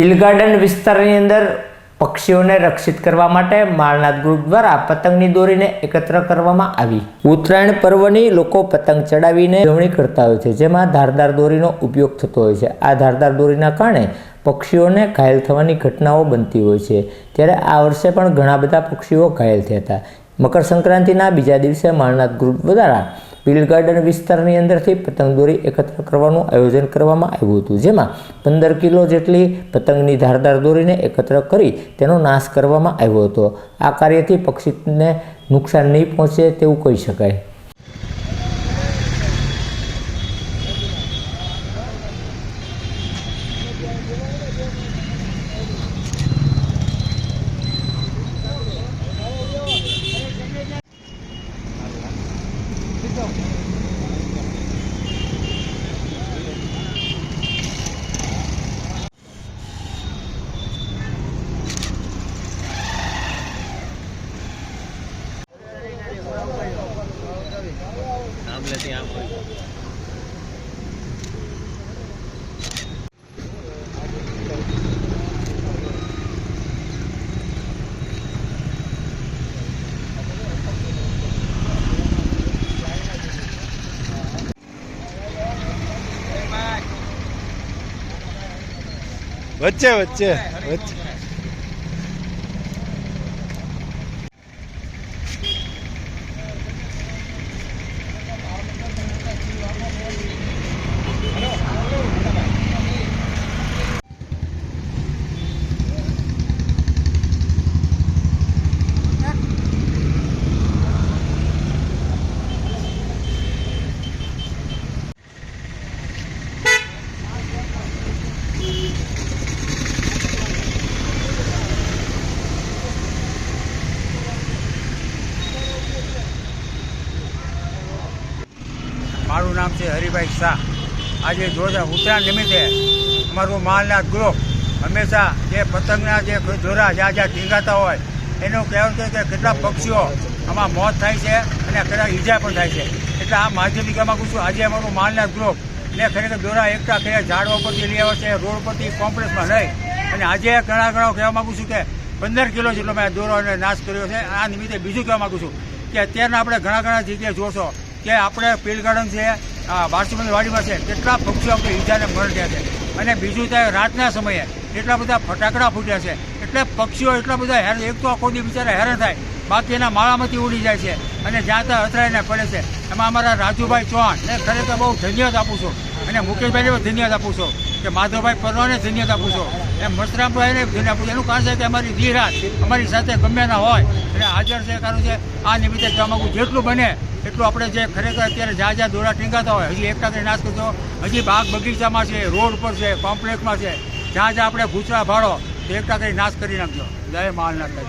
Hill garden વિસ્તારની અંદર પક્ષીઓને રક્ષિત કરવા માટે માળનાથ ગ્રુપ દ્વારા પતંગની દોરીને એકત્ર કરવામાં આવી. ઉત્તરાયણ પર્વની લોકો પતંગ ચડાવીને ઉજવણી કરતા હોય છે, જેમાં ધારદાર દોરીનો ઉપયોગ થતો હોય છે. આ ધારદાર દોરીના કારણે પક્ષીઓને ઘાયલ થવાની ઘટનાઓ બનતી હોય છે. ત્યારે આ વર્ષે પણ ઘણા બધા પક્ષીઓ ઘાયલ થયા હતા. મકર સંક્રાંતિના બીજા દિવસે માળનાથ ગ્રુપ દ્વારા બિલ ગાર્ડન વિસ્તારની અંદરથી પતંગ દોરી એકત્ર કરવાનું આયોજન કરવામાં આવ્યું હતું. જેમાં પંદર કિલો જેટલી પતંગની ધારદાર દોરીને એકત્ર કરી તેનો નાશ કરવામાં આવ્યો હતો. આ કાર્યથી પક્ષીને નુકસાન નહીં પહોંચે તેવું કહી શકાય. વચ્ચે વચ્ચે વચ્ચે મારું નામ છે હરિભાઈ શાહ. આજે જોજા ઉત્તરાયણ નિમિત્તે અમારું માલનાથ ગ્રુપ હંમેશા જે પતંગના જે દોરા જ્યાં જ્યાં ઢીંગાતા હોય, એનું કહેવું છે કે કેટલા પક્ષીઓ આમાં મોત થાય છે અને કેટલા ઈજા પણ થાય છે. એટલે આ માધ્યમિકા માગું છું, આજે અમારું માલનાથ ગ્રુપ ને ખરેખર દોરા એકઠા કર્યા ઝાડવા પરથી લઈ આવે છે રોડ પરથી કોમ્પ્લેક્સમાં લઈ. અને આજે ઘણા ઘણા કહેવા માગું છું કે પંદર કિલો જેટલો મેં દોરાને નાશ કર્યો છે. આ નિમિત્તે બીજું કહેવા માગું છું કે અત્યારના આપણે ઘણા ઘણા જગ્યાએ જોશો કે આપણે પીલ ગાર્ડન છે બારસુમંદ વાડીમાં છે, કેટલા પક્ષીઓ આપણે ઈજાને મરણ છે. અને બીજું ત્યાં રાતના સમયે એટલા બધા ફટાકડા ફૂટ્યા છે. એટલે પક્ષીઓ એટલા બધા હેરાન એક તો આખો બિચારા હેરાન થાય. બાકી એના માળામાંથી ઉડી જાય છે. અને જ્યાં ત્યાં અથડાઈને પડે છે. એમાં અમારા રાજુભાઈ ચૌહાણ ને ખરેખર બહુ ધન્યવાદ આપું છું. અને મુકેશભાઈને પણ ધન્યવાદ આપું છું. કે માધવભાઈ પરવાને ધન્યતા પૂછો. એમ મસરામભાઈને ધન્યતા પૂછો. એનું કારણ છે કે અમારી દી અમારી સાથે ગમે ના હોય એટલે હાજર છે, કારણ છે, આ નિમિત્તે કહેવા જેટલું બને, એટલું આપણે જે ખરેખર અત્યારે જ્યાં જ્યાં દોરા ટીંગાતા હોય, હજી એકતા કરી નાશ કરતો, હજી બાગ બગીચામાં છે, રોડ પર છે, કોમ્પ્લેક્સમાં છે જ્યાં જ્યાં આપણે ભૂસરા ભાડો, તો એકતા કરી નાશ કરી નાખજો. જય માલનાથ